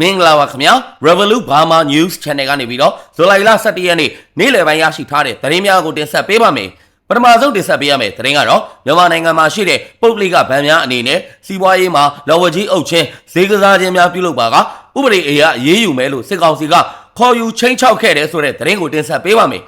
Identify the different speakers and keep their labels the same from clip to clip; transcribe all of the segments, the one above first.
Speaker 1: မင်္ဂလာပါခင်ဗျာ Revolut Burma News Channel ကနေပြီးတော့ဇူလိုင်လ17ရက်နေ့နေ့လယ်ပိုင်းရရှိထားတဲ့သတင်းများကိုတင်ဆက်ပေးပါမယ်ပထမဆုံးတင်ဆက်ပေးရမယ့်သတင်းကတော့မြန်မာနိုင်ငံမှာရှိတဲ့ပုဂ္ဂလိကဗန်များအနေနဲ့စီးပွားရေးမှာလော်ဝကြီးအုပ်ချင်းဈေးကစားခြင်းများပြုလုပ်ပါကဥပဒေအရအရေးယူမယ်လို့စစ်ကောင်စီကခေါ်ယူချင်းချောက်ခဲ့တယ်ဆိုတဲ့သတင်းကိုတင်ဆက်ပေးပါမယ်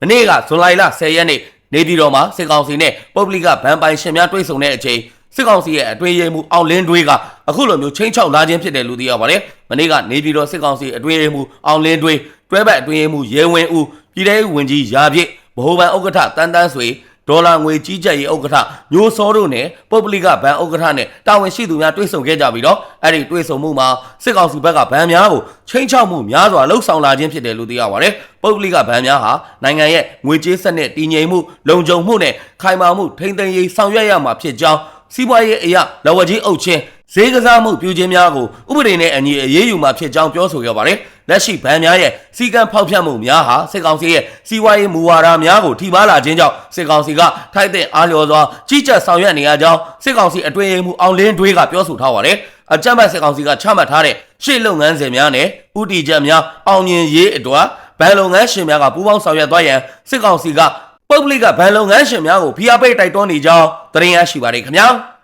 Speaker 1: မနေ့ကဇူလိုင်လ10ရက်နေ့နေပြည်တော်မှာစစ်ကောင်စီနဲ့ပုဂ္ဂလိကဗန်ပိုင်ရှင်များတွေ့ဆုံတဲ့အချိန် စစ်ကောင်စီရဲ့အတွင်းရေးမှူးအောင်လင်းတွေးကအခုလိုမျိုးချင်းချောက်လာခြင်းဖြစ်တယ်လို့သိရပါတယ်။မနေ့ကနေပြည်တော်စစ်ကောင်စီအတွင်းရေးမှူးအောင်လင်းတွေးတွဲဘက်အတွင်းရေးမှူးရဲဝင်းဦးပြည်ထောင်ဝင်ကြီးရာပြည့်ဗဟိုဘဏ်ဥက္ကဋ္ဌတန်းတန်းဆွေဒေါ်လာငွေကြီးကြပ်ရေးဥက္ကဋ္ဌညိုစောတို့နဲ့ပုဂ္ဂလိကဘဏ်ဥက္ကဋ္ဌနဲ့တာဝန်ရှိသူများတွေ့ဆုံခဲ့ကြပြီးတော့အဲ့ဒီတွေ့ဆုံမှုမှာစစ်ကောင်စီဘက်ကဘဏ်များကိုချင်းချောက်မှုများစွာလှုပ်ဆောင်လာခြင်းဖြစ်တယ်လို့သိရပါတယ်။ပုဂ္ဂလိကဘဏ်များဟာနိုင်ငံရဲ့ငွေကြေးစနစ်တည်ငြိမ်မှုလုံခြုံမှုနဲ့ခိုင်မာမှုထိန်းသိမ်းရေးဆောင်ရွက်ရမှာဖြစ်ကြောင်း စီးပွားရေးအရာလဝကြီးအုပ်ချင်းဈေးကစားမှုပြုခြင်းများကိုဥပဒေနဲ့အညီအရေးယူမှာဖြစ်ကြောင်းပြောဆိုခဲ့ပါတယ်။လက်ရှိဗန်များရဲ့စီကံဖောက်ဖျက်မှုများဟာစစ်ကောင်စီရဲ့စီးပွားရေးမူဝါဒများကိုထိပါလာခြင်းကြောင့်စစ်ကောင်စီကထိုက်တဲ့အားလျော်စွာကြီးကြပ်ဆောင်ရွက်နေရကြောင်းစစ်ကောင်စီအတွင်းရေးမှူးအောင်လင်းတွေးကပြောဆိုထားပါတယ်။အကြမ်းဖက်စစ်ကောင်စီကချမှတ်ထားတဲ့ရှေ့လုပ်ငန်းစဉ်များနဲ့ဥတီချက်များအောင်မြင်ရေးအတွက်ဗန်လုပ်ငန်းရှင်များကပူးပေါင်းဆောင်ရွက်သွားရန်စစ်ကောင်စီက ပုဂ္ဂလိကဗန်လုပ်ငန်းရှင်များကိုဖိအားပေးတိုက်တွန်းနေကြောင်းသတင်းရရှိပါတယ်ခင်ဗျာ။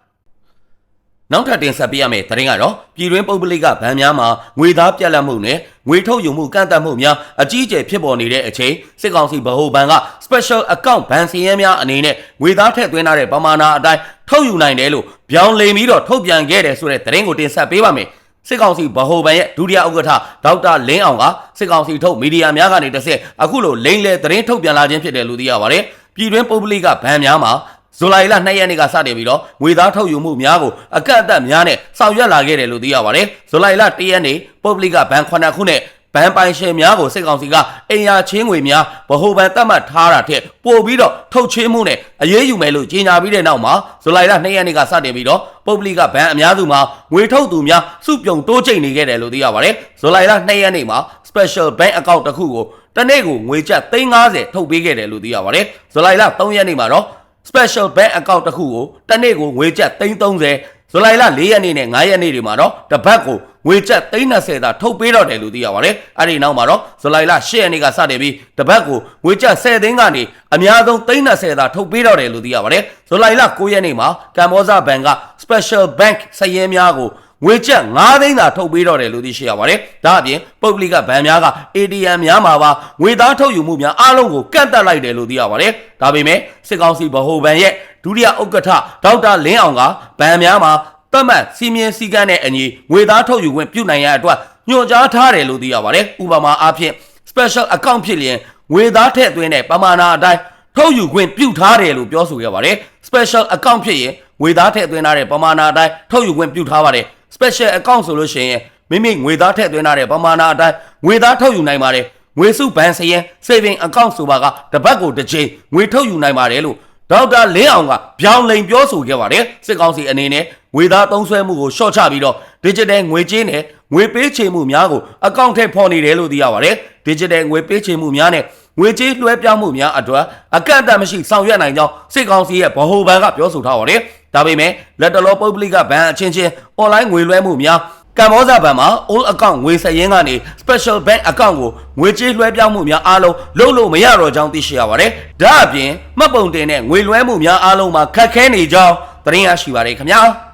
Speaker 1: နောက်ထပ်တင်ဆက်ပေးရမယ့်သတင်းကတော့ပြည်တွင်းပုဂ္ဂလိကဗန်များမှာငွေသားပြက်လက်မှုနဲ့ငွေထုတ်ယူမှုကန့်သတ်မှုများအကြီးအကျယ်ဖြစ်ပေါ်နေတဲ့အချိန်စစ်ကောင်စီဗဟိုဘဏ်က special account ဘဏ်စီရင်များအနေနဲ့ငွေသားထည့်သွင်းထားတဲ့ပမာဏအတိုင်းထုတ်ယူနိုင်တယ်လို့ပြောင်းလဲပြီးတော့ထုတ်ပြန်ခဲ့တယ်ဆိုတဲ့သတင်းကိုတင်ဆက်ပေးပါမယ် စစ်ကောင်စီဗဟိုဘဏ်ရဲ့ဒုတိယဥက္ကဋ္ဌဒေါက်တာလင်းအောင်ကစစ်ကောင်စီထုတ်မီဒီယာများကနေတစ်ဆက်အခုလိုလိမ့်လေသတင်းထုတ်ပြန်လာခြင်းဖြစ်တယ်လို့သိရပါတယ်ပြည်တွင်းပုဂ္ဂလိကဗန်များမှာဇူလိုင်လ2ရက်နေ့ကစတင်ပြီးတော့ငွေသားထုတ်ယူမှုများကိုအကန့်အသတ်များနဲ့ဆောင်ရွက်လာခဲ့တယ်လို့သိရပါတယ်။ဇူလိုင်လ1ရက်နေ့ပုဂ္ဂလိကဘဏ်9ခုနဲ့ ဘဏ်ပိုင်ရှင်များကိုစစ်ကောင်စီကအင်ယာချင်းငွေများဗဟိုဘဏ်သတ်မှတ်ထားတာထက်ပိုပြီးတော့ထုတ်ချင်းမှုနဲ့အရေးယူမယ်လို့ကြေညာပြီးတဲ့နောက်မှာဇူလိုင်လ2ရက်နေ့ကစတင်ပြီးတော့ပုဂ္ဂလိကဘဏ်အများစုမှာငွေထုတ်သူများစုပြုံတိုးကျိတ်နေခဲ့တယ်လို့သိရပါတယ်။ဇူလိုင်လ2ရက်နေ့မှာ special bank account တစ်ခုကိုတနေ့ကိုငွေကျပ်350ထုတ်ပေးခဲ့တယ်လို့သိရပါတယ်။ဇူလိုင်လ3ရက်နေ့မှာတော့ special bank account တစ်ခုကိုတစ်နေ့ကိုငွေကျပ်330 ဇူလိုင်လ4ရက်နေ့နဲ့5ရက်နေ့တွေမှာတော့တစ်ပတ်ကိုငွေကျပ်330သာထုတ်ပေးတော့တယ်လို့သိရပါတယ်။အဲ့ဒီနောက်မှာတော့ဇူလိုင်လ10ရက်နေ့ကစတင်ပြီးတစ်ပတ်ကိုငွေကျပ်10သိန်းကနေအများဆုံး330သာထုတ်ပေးတော့တယ်လို့သိရပါတယ်။ဇူလိုင်လ9ရက်နေ့မှာကမ္ဘောဇဘဏ်က special bank စည်ရင်းများကို ငွေကျပ်9သိန်းသာထုတ်ပေးတော့တယ်လို့သိရှိရပါတယ်။ဒါအပြင်ပုဂ္ဂလိကဗန်များက ATM များမှာပါငွေသားထုတ်ယူမှုများအားလုံးကိုကန့်သတ်လိုက်တယ်လို့သိရပါတယ်။ဒါပေမဲ့စစ်ကောင်စီဗဟိုဘဏ်ရဲ့ဒုတိယဥက္ကဋ္ဌဒေါက်တာလင်းအောင်ကဗန်များမှာတတ်မှတ်စီမင်းစည်းကမ်းတဲ့အညီငွေသားထုတ်ယူခွင့်ပြုနိုင်ရတဲ့အတွက်ညွှန်ကြားထားတယ်လို့သိရပါတယ်။ဥပမာအားဖြင့် special account ဖြစ်လျင်ငွေသားထည့်သွင်းတဲ့ပမာဏအတိုင်းထုတ်ယူခွင့်ပြုထားတယ်လို့ပြောဆိုခဲ့ပါတယ်။ special account ဖြစ်ရင်ငွေသားထည့်သွင်းထားတဲ့ပမာဏအတိုင်းထုတ်ယူခွင့်ပြုထားပါတယ်။ special account ဆိုလို့ရှိရင်မိမိငွေသားထည့်သွင်းထားတဲ့ပမာဏအတိုင်းငွေသားထုတ်ယူနိုင်ပါတယ်ငွေစုဘဏ်စရင် saving account ဆိုပါကတစ်ပတ်ကိုတစ်ချိန်ငွေထုတ်ယူနိုင်ပါတယ်လို့ဒေါက်တာလင်းအောင်ကပြောင်းလိန်ပြောဆိုခဲ့ပါတယ်စစ်ကောင်စီအနေနဲ့ငွေသားသုံးစွဲမှုကိုရှော့ချပြီးတော့ digital ငွေကြေးနဲ့ ငွေပေးချေမှုများကိုအကောင့်ထဲဖော်နေတယ်လို့သိရပါတယ် digital ငွေပေးချေမှုများနဲ့ငွေကြေးလွှဲပြောင်းမှုများအတွက်အကန့်အသတ်မရှိဆောင်ရွက်နိုင်ကြောင်းစစ်ကောင်စီရဲ့ဗဟိုဘဏ်ကပြောဆိုထားပါတယ်ဒါပေမဲ့လက်တလောပုဂ္ဂလိကဘဏ်အချင်းချင်း online ငွေလွှဲမှုများကမ္ဘောဇဘဏ်မှာ all account ငွေစရင်းကနေ special bank account ကိုငွေကြေးလွှဲပြောင်းမှုများအားလုံးလုပ်လို့မရတော့ကြောင်းသိရှိရပါတယ်။ဒါအပြင်မှတ်ပုံတင်တဲ့ငွေလွှဲမှုများအားလုံးမှာခက်ခဲနေကြောင်းသတင်းရရှိပါတယ်ခင်ဗျာ။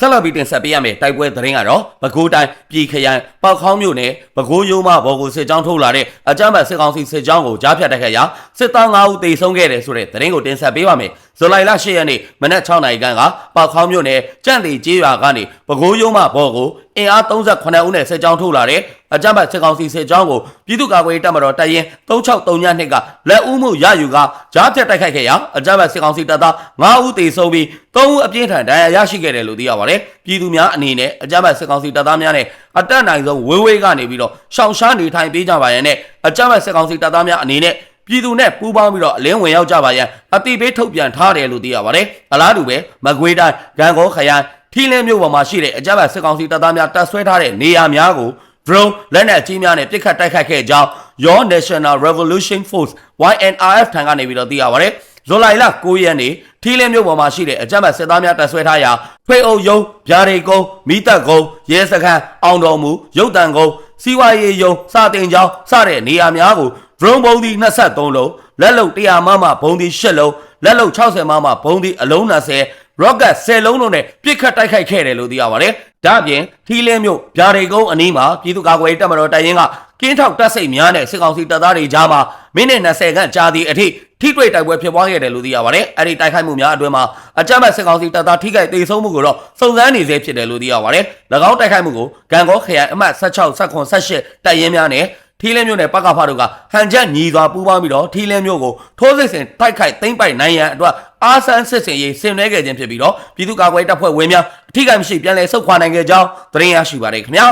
Speaker 1: ဆက်လက်ပြီးတင်ဆက်ပေးရမယ့်တိုက်ပွဲသတင်းကတော့ပဲခူးတိုင်းပြည်ခရိုင်ပေါခေါင်းမြို့နယ်ပဲခူးရိုးမဘော်ကိုစစ်ကြောင်းထုတ်လာတဲ့အကြမ်းဖက်စစ်ကောင်စီစစ်ကြောင်းကိုကြားဖြတ်တိုက်ခတ်ရာစစ်သား9ဦးသေဆုံးခဲ့တယ်ဆိုတဲ့သတင်းကိုတင်ဆက်ပေးပါမယ်။ဇူလိုင်လ10ရက်နေ့မနက်6နာရီခန့်ကပေါခေါင်းမြို့နယ်ကြန့်တီကျေးရွာကနေပဲခူးရိုးမဘော်ကိုအင်အား38ဦးနဲ့စစ်ကြောင်းထုတ်လာတဲ့အကြမ်းဖက်စစ်ကောင်စီစစ်ကြောင်းကိုပြည်သူ့ကာကွယ်ရေးတပ်မတော်တပ်ရင်း363ညနှစ်ကလက်ဦးမှုရယူကကြားဖြတ်တိုက်ခိုက်ခဲ့ရာအကြမ်းဖက်စစ်ကောင်စီတပ်သား9ဦးသေဆုံးပြီး3ဦးအပြင်းထန်ဒဏ်ရာရရှိခဲ့တယ်လို့သိရပါတယ်။ပြည်သူများအနေနဲ့အကြမ်းဖက်စစ်ကောင်စီတပ်သားများနဲ့အတက်နိုင်ဆုံးဝေးဝေးကနေပြီးတော့ရှောင်ရှားနေထိုင်ပေးကြပါရန်နဲ့အကြမ်းဖက်စစ်ကောင်စီတပ်သားများအနေနဲ့ ပြည်သူနဲ့ပူးပေါင်းပြီးတော့အလင်းဝင်ရောက်ကြပါရန်အတိပေးထုတ်ပြန်ထားတယ်လို့သိရပါတယ်။အလားတူပဲမကွေးတိုင်းဂံကောခရိုင်ထီလင်းမြို့ပေါ်မှာရှိတဲ့အကြမ်းဖက်စစ်ကောင်စီတပ်သားများတပ်ဆွဲထားတဲ့နေရာများကို drone လက်နက်ကြီးများနဲ့ပစ်ခတ်တိုက်ခိုက်ခဲ့ကြောင်း Your National Revolution Force YNRF ထံကနေပြီးတော့သိရပါတယ်။ဇွန်လလ9ရက်နေ့ထီလင်းမြို့ပေါ်မှာရှိတဲ့အကြမ်းဖက်စစ်သားများတပ်ဆွဲထားရာထွေအုပ်ယုံဗျာဒီကုန်းမိသက်ကုန်းရဲစခန်းအောင်တော်မူရုတ်တန်ကုန်းစီဝါရေးယုံစာတင်ကျောင်းစတဲ့နေရာများကို drone ဘုံဒီ23လုံးလက်လုံ100မမဘုံဒီ8လုံးလက်လုံ60မမဘုံဒီအလုံး20 rocket 10လုံးလုံးနဲ့ပြစ်ခတ်တိုက်ခိုက်ခဲ့တယ်လို့သိရပါတယ်။ဒါ့အပြင်ထီလင်းမြို့ဗျာဒီကုန်းအနီးမှာပြည်သူ့ကာကွယ်ရေးတပ်မတော်တပ်ရင်းကကင်းထောက်တပ်စိတ်များနဲ့စစ်ကောင်စီတပ်သားတွေကြားမှာမိနစ်20ခန့်ကြာသည့်အထိထိတွေ့တိုက်ပွဲဖြစ်ပွားခဲ့တယ်လို့သိရပါတယ်။အဲဒီတိုက်ခိုက်မှုများအတွင်းမှာအကြမ်းဖက်စစ်ကောင်စီတပ်သားထိခိုက်ဒေဆုံးမှုကိုတော့စုံစမ်းနေဆဲဖြစ်တယ်လို့သိရပါတယ်။၎င်းတိုက်ခိုက်မှုကိုဂံကောခရိုင်အမှတ်16 19 18တပ်ရင်းများနဲ့ ထီလင်းမြို့နယ်ပကဖတို့ကဟန်ချက်ညီစွာပူးပေါင်းပြီးတော့ထီလင်းမြို့ကိုထိုးစစ်ဆင်တိုက်ခိုက်သိမ်းပိုက်နိုင်ရန်အတွက်အာဆန်းစစ်စင်ရေးဆင်နွှဲခဲ့ခြင်းဖြစ်ပြီးတော့ပြည်သူ့ကာကွယ်တပ်ဖွဲ့ဝင်များအထိကိမရှိပြန်လည်ဆုတ်ခွာနိုင်ခဲ့ကြောင်းသတင်းရရှိပါတယ်ခင်ဗျာ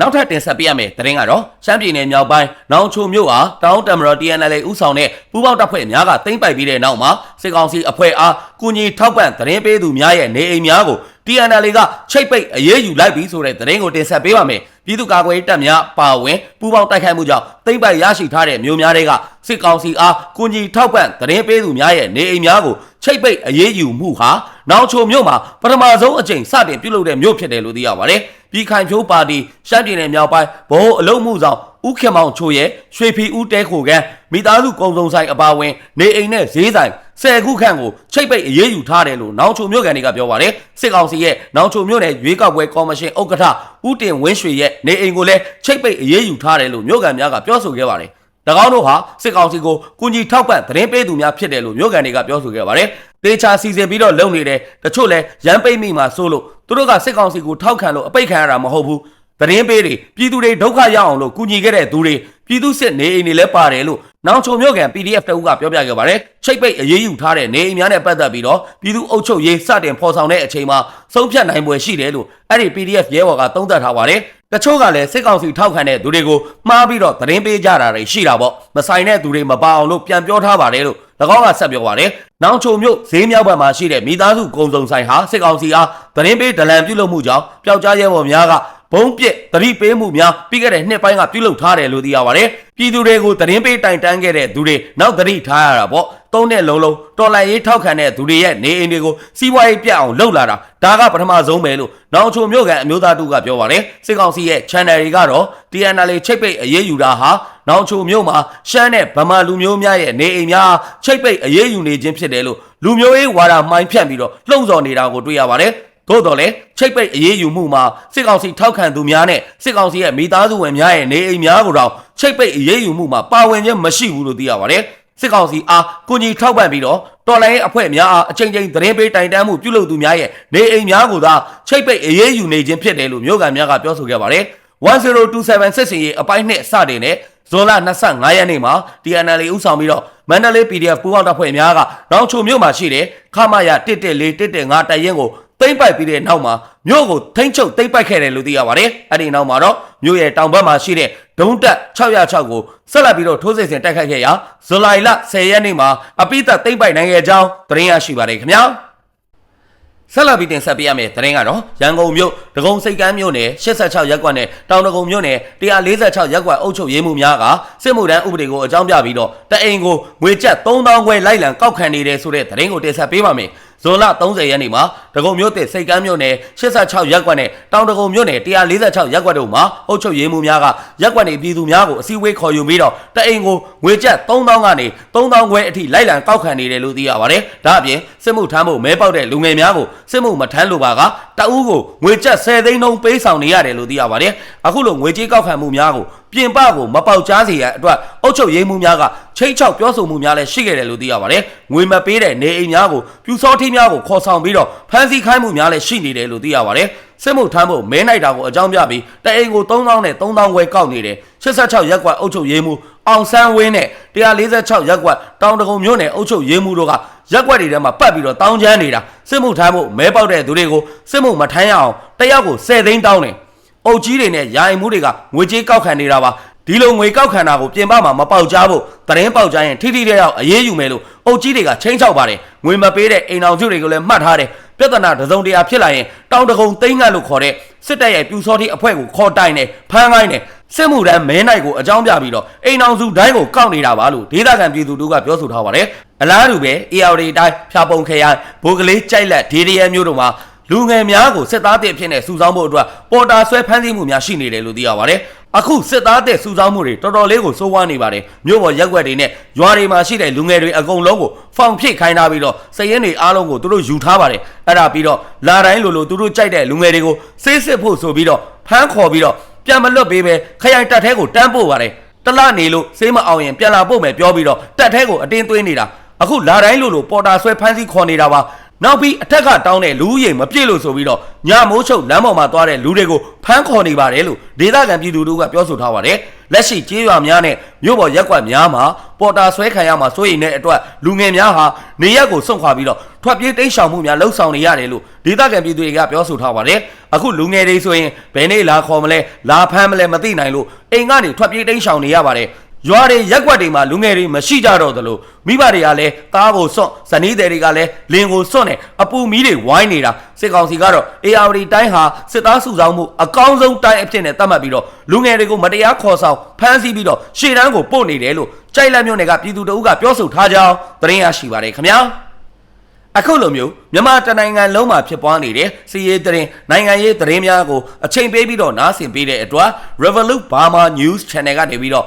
Speaker 1: နောက်ထပ်တင်ဆက်ပေးရမယ့်သတင်းကတော့ရှမ်းပြည်နယ်မြောက်ပိုင်းနောင်ချိုမြို့အားတောင်းတမရ TNL ဥဆောင်တဲ့ပူးပေါင်းတပ်ဖွဲ့များကသိမ်းပိုက်ပြီးတဲ့နောက်မှာစစ်ကောင်စီအဖွဲ့အားကုညီထောက်ပံ့သတင်းပေးသူများရဲ့နေအိမ်များကို TNL ကချိတ်ပိတ်အရေးယူလိုက်ပြီးဆိုတဲ့သတင်းကိုတင်ဆက်ပေးပါမယ်။ ပြည်သူ့ကာကွယ်ရေးတပ်များပါဝင်ပူးပေါင်းတိုက်ခိုက်မှုကြောင့်သိမ့်ပိုက်ရရှိထားတဲ့မျိုးများတွေကစစ်ကောင်စီအားကုညီထောက်ပံ့သတင်းပေးသူများရဲ့နေအိမ်များကိုချိတ်ပိတ်အရေးယူမှုဟာနောင်ချိုမြို့မှာပထမဆုံးအကြိမ်စတင်ပြုလုပ်တဲ့မြို့ဖြစ်တယ်လို့သိရပါတယ်။ ပြည်ခိုင်ဖြိုးပါတီရှမ်းပြည်နယ်မြောက်ပိုင်းဗဟိုအလုံးမှုဆောင်ဦးခင်မောင်ချိုရဲ့ရွှေဖီဦးတဲခိုကန်မိသားစုကုံစုံဆိုင်အပါဝင် နေအိမ်နဲ့ဈေးဆိုင်ဆယ်ခုခန့်ကိုချိတ်ပိတ်အရေးယူထားတယ်လို့နောင်ချိုမြို့ကန်တွေကပြောပါတယ်စစ်ကောင်စီရဲ့နောင်ချိုမြို့နယ်ရွေးကောက်ပွဲကော်မရှင်ဥက္ကဋ္ဌဦးတင်ဝင်းရွှေရဲ့နေအိမ်ကိုလည်းချိတ်ပိတ်အရေးယူထားတယ်လို့မြို့ကန်များကပြောဆိုခဲ့ပါတယ်၎ င်းတို့ဟာစစ်ကောင်စီကိုကုညီထောက်ပံ့သတင်းပေးသူများဖြစ်တယ်လို့မြို့ကန်တွေကပြောဆိုခဲ့ပါတယ်။တေချာစီစဉ်ပြီးတော့လုံနေတယ်တချို့လဲရမ်းပိတ်မိမှဆိုလို့သူတို့ကစစ်ကောင်စီကိုထောက်ခံလို့အပိတ်ခံရတာမဟုတ်ဘူး။သတင်းပေးတွေပြည်သူတွေဒုက္ခရောက်အောင်လို့ကုညီခဲ့တဲ့သူတွေပြည်သူစစ်နေအိမ်တွေလည်းပါတယ်လို့နောင်ချုံမြို့ကန် PDF တအုပ်ကပြောပြခဲ့ပါတယ်။ချိတ်ပိတ်အရေးယူထားတဲ့နေအိမ်များနဲ့ပတ်သက်ပြီးတော့ပြည်သူအုပ်ချုပ်ရေးစတင်ဖော်ဆောင်တဲ့အချိန်မှာဆုံးဖြတ်နိုင်ပွဲရှိတယ်လို့အဲ့ဒီ PDF ရဲဘော်ကသုံးသပ်ထားပါတယ်။ တချို့ကလည်းစစ်ကောင်စီထောက်ခံတဲ့သူတွေကိုမှားပြီးတော့သတင်းပေးကြတာတွေရှိတာပေါ့။မဆိုင်တဲ့သူတွေမပါအောင်လို့ပြန်ပြောထားပါတယ်လို့၎င်းကဆက်ပြောပါတယ်။နောင်ချုံမြို့ဈေးမြောက်ဘက်မှာရှိတဲ့မိသားစုကုံစုံဆိုင်ဟာစစ်ကောင်စီအားသတင်းပေးဒလန်ပြုလုပ်မှုကြောင့်ပျောက်ကြားရဲဘော်များကဘုံပြစ်သတိပေးမှုများပြီးခဲ့တဲ့နှစ်ပိုင်းကပြုလုပ်ထားတယ်လို့သိရပါတယ်။ပြည်သူတွေကိုသတင်းပေးတိုင်တန်းခဲ့တဲ့သူတွေနောက်သတိထားရတာပေါ့။ သုံးတဲ့လုံးလုံးတော်လိုင်းရေးထောက်ခံတဲ့သူတွေရဲ့နေအိမ်တွေကိုစီးပွားရေးပြတ်အောင်လုပ်လာတာဒါကပထမဆုံးပဲလို့နောင်ချိုမြို့ကန်အမျိုးသားတူကပြောပါတယ်။စစ်ကောင်စီရဲ့ channel တွေကတော့ TNL ချိတ်ပိတ်အရေးယူတာဟာနောင်ချိုမြို့မှာရှမ်းနဲ့ဗမာလူမျိုးများရဲ့နေအိမ်များချိတ်ပိတ်အရေးယူနေခြင်းဖြစ်တယ်လို့လူမျိုးရေးဝါဒမှိုင်းဖြန့်ပြီးတော့လှုံ့ဆော်နေတာကိုတွေ့ရပါတယ်။သို့တော်လည်းချိတ်ပိတ်အရေးယူမှုမှာစစ်ကောင်စီထောက်ခံသူများနဲ့စစ်ကောင်စီရဲ့မိသားစုဝင်များရဲ့နေအိမ်များကိုတော့ချိတ်ပိတ်အရေးယူမှုမှာပါဝင်ခြင်းမရှိဘူးလို့သိရပါတယ်။ စစ်ကောင်စီအားကုညီထောက်ပံ့ပြီးတော့တော်လိုင်းရဲ့အဖွဲ့များအားအချိန်ချင်းသတင်းပေးတိုင်တန်းမှုပြုလုပ်သူများရဲ့နေအိမ်များကိုသာချိတ်ပိတ်အရေးယူနေခြင်းဖြစ်တယ်လို့မြို့ကန်များကပြောဆိုခဲ့ပါတယ်။1027စစ်စင်ရေးအပိုင်းနှစ်စတင်တဲ့ဇွန်လ25ရက်နေ့မှာ TNL ဥဆောင်ပြီးတော့မန္တလေး PDF ပူးပေါင်းတပ်ဖွဲ့များကနောင်ချိုမြို့မှာရှိတဲ့ခမရ114 115တပ်ရင်းကို သိမ့်ပိုက်ပြီးတဲ့နောက်မှာမြို့ကိုထိမ့်ချုပ်သိမ့်ပိုက်ခဲ့တယ်လို့သိရပါတယ်။အဲ့ဒီနောက်မှာတော့မြို့ရဲ့တောင်ဘက်မှာရှိတဲ့ဒုံတက်606ကိုဆက်လက်ပြီးတော့ထိုးစစ်ဆင်တိုက်ခိုက်ခဲ့ရာဇူလိုင်လ10ရက်နေ့မှာအပိသက်သိမ့်ပိုက်နိုင်ခဲ့ကြောင်းသတင်းရရှိပါတယ်ခင်ဗျာ။ဆက်လက်ပြီးတင်ဆက်ပေးရမယ့်သတင်းကတော့ရန်ကုန်မြို့ဒဂုံစိတ်ကမ်းမြို့နယ်86ရပ်ကွက်နဲ့တောင်ဒဂုံမြို့နယ်146ရပ်ကွက်အုပ်ချုပ်ရေးမှူးများကစစ်မှုထမ်းဥပဒေကိုအကြောင်းပြပြီးတော့တအိမ်ကိုငွေကျပ်3000ခွဲလိုက်လံကောက်ခံနေတဲ့ဆိုတဲ့သတင်းကိုတင်ဆက်ပေးပါမယ်။ ဇွန်လ30ရက်နေ့မှာဒဂုံမြို့တစ်စိတ်ကမ်းမြို့နယ်86ရပ်ကွက်နဲ့တောင်ဒဂုံမြို့နယ်146ရပ်ကွက်တို့မှာအုပ်ချုပ်ရေးမှူးများကရပ်ကွက်နေပြည်သူများကိုအစည်းအဝေးခေါ်ယူပြီးတော့တအိမ်ကိုငွေကျပ်3000ကနေ3000ခွဲအထိလိုက်လံကောက်ခံနေတယ်လို့သိရပါတယ်။ဒါအပြင်စစ်မှုထမ်းဖို့မဲပေါက်တဲ့လူငယ်များကိုစစ်မှုမထမ်းလိုပါကတအူးကိုငွေကျပ်10သိန်းနှုန်းပေးဆောင်နေရတယ်လို့သိရပါတယ်။အခုလိုငွေကြေးကောက်ခံမှုများကို ပြင်ပကိုမပေါက်ကြားစေရန်အတွက်အုပ်ချုပ်ရေးမှုများကချိတ်ချောက်ပြောဆိုမှုများလည်းရှိခဲ့တယ်လို့သိရပါတယ်။ငွေမပေးတဲ့နေအိမ်များကိုပြူစောထီးများကိုခေါ်ဆောင်ပြီးတော့ဖမ်းဆီးခိုင်းမှုများလည်းရှိနေတယ်လို့သိရပါတယ်။စစ်မှုထမ်းဖို့မဲနိုင်တာကိုအကြောင်းပြပြီးတအိမ်ကို3000နဲ့3000ခွဲကောက်နေတယ်86ရက်ကွက်အုပ်ချုပ်ရေးမှုအောင်ဆန်းဝင်းနဲ့146ရက်ကွက်တောင်တကုံမြို့နယ်အုပ်ချုပ်ရေးမှုတို့ကရက်ကွက်တွေထဲမှာပတ်ပြီးတော့တောင်းချမ်းနေတာစစ်မှုထမ်းဖို့မဲပေါက်တဲ့သူတွေကိုစစ်မှုမထမ်းရအောင်တယောက်ကို10သိန်းတောင်းတယ် အုပ်ကြီးတွေနဲ့ယာယီမှုတွေကငွေကြေးကောက်ခံနေတာပါဒီလိုငွေကောက်ခံတာကိုပြင်ပမှာမပေါက်ကြားဖို့တရင်ပေါက်ကြားရင်ထိထိတဲ့ရောက်အေးအေးယူမယ်လို့အုပ်ကြီးတွေကချင်းချောက်ပါတယ်ငွေမပေးတဲ့အိမ်အောင်စုတွေကိုလည်းမှတ်ထားတယ်ပြဿနာတစ်စုံတရာဖြစ်လာရင်တောင်တကုံသိန်းငတ်လို့ခေါ်တဲ့စစ်တပ်ရဲ့ပြူစောတိအဖွဲ့ကိုခေါ်တိုင်တယ်ဖမ်းခိုင်းတယ်စစ်မှုတန်းမဲနိုင်ကိုအကြောင်းပြပြီးတော့အိမ်အောင်စုတိုင်းကိုကောက်နေတာပါလို့ဒေသခံပြည်သူတို့ကပြောဆိုထားပါတယ်အလားတူပဲ AR တိုင်းဖြာပုံခရိုင်ဘိုးကလေးကြိုက်လက်ဒေဒီရဲမျိုးတို့မှာ လူငယ်များကိုစစ်သားတစ်အဖြစ်နဲ့စုဆောင်းဖို့အတွက်ပေါ်တာဆွဲဖမ်းဆီးမှုများရှိနေတယ်လို့သိရပါတယ်အခုစစ်သားတဲ့စုဆောင်းမှုတွေတော်တော်လေးကိုစိုးဝါးနေပါတယ်မြို့ပေါ်ရက်ွက်တွေနဲ့ရွာတွေမှာရှိတဲ့လူငယ်တွေအကုန်လုံးကိုဖောင်ဖြစ်ခိုင်းထားပြီးတော့စရင်တွေအားလုံးကိုသူတို့ယူထားပါတယ်အဲ့ဒါပြီးတော့လာတိုင်းလိုလိုသူတို့ကြိုက်တဲ့လူငယ်တွေကိုဆေးစစ်ဖို့ဆိုပြီးတော့ဖမ်းခေါ်ပြီးတော့ပြန်မလွတ်ပေးပဲခရိုင်တက်ထဲကိုတန်းပို့ပါတယ်တလနေလို့ဆေးမအောင်ရင်ပြန်လာပို့မယ်ပြောပြီးတော့တက်ထဲကိုအတင်းသွင်းနေတာအခုလာတိုင်းလိုလိုပေါ်တာဆွဲဖမ်းဆီးခေါ်နေတာပါ နောက်ပြီးအထက်ကတောင်းတဲ့လူဦးရေမပြည့်လို့ဆိုပြီးတော့ညမိုးချုပ်လမ်းပေါ်မှာသွားတဲ့လူတွေကိုဖမ်းခေါ်နေပါတယ်လို့ဒေသခံပြည်သူတို့ကပြောဆိုထားပါတယ်လက်ရှိကြေးရွာများနဲ့မြို့ပေါ်ရက်ကွက်များမှာပေါ်တာဆွဲခံရမှာစိုးရိမ်တဲ့အတွက်လူငယ်များဟာနေရက်ကိုစွန့်ခွာပြီးတော့ထွက်ပြေးတိမ်းရှောင်မှုများလှုပ်ဆောင်နေရတယ်လို့ဒေသခံပြည်သူတွေကပြောဆိုထားပါတယ်အခုလူငယ်တွေဆိုရင်ဘယ်နေ့လာခေါ်မလဲလာဖမ်းမလဲမသိနိုင်လို့အိမ်ကနေထွက်ပြေးတိမ်းရှောင်နေရပါတယ် ရွာတွေရက်ကွက်တွေမှာလူငယ်တွေမရှိကြတော့သလိုမိဘတွေကလည်းကားကိုစွန့်ဇနီးတွေကလည်းလင်ကိုစွန့်နေအပူမီးတွေဝိုင်းနေတာစစ်ကောင်စီကတော့ AR တိုင်းဟာစစ်သားစုဆောင်မှုအကောင်းဆုံးတိုင်းအဖြစ်နဲ့သတ်မှတ်ပြီးတော့လူငယ်တွေကိုမတရားခေါ်ဆောင်ဖမ်းဆီးပြီးတော့ရှေ့တန်းကိုပို့နေတယ်လို့ကြိုက်လက်မြို့နယ်ကပြည်သူတအုပ်ကပြောဆိုထားကြောင်းသတင်းရရှိပါတယ်ခင်ဗျာအခုလိုမျိုးမြန်မာတနိုင်ငံလုံးမှာဖြစ်ပွားနေတဲ့စီးရေးသတင်းနိုင်ငံရေးသတင်းများကိုအချိန်ပေးပြီးတော့နားဆင်ပေးတဲ့အတွက် Revolut Burma News Channel ကနေပြီးတော့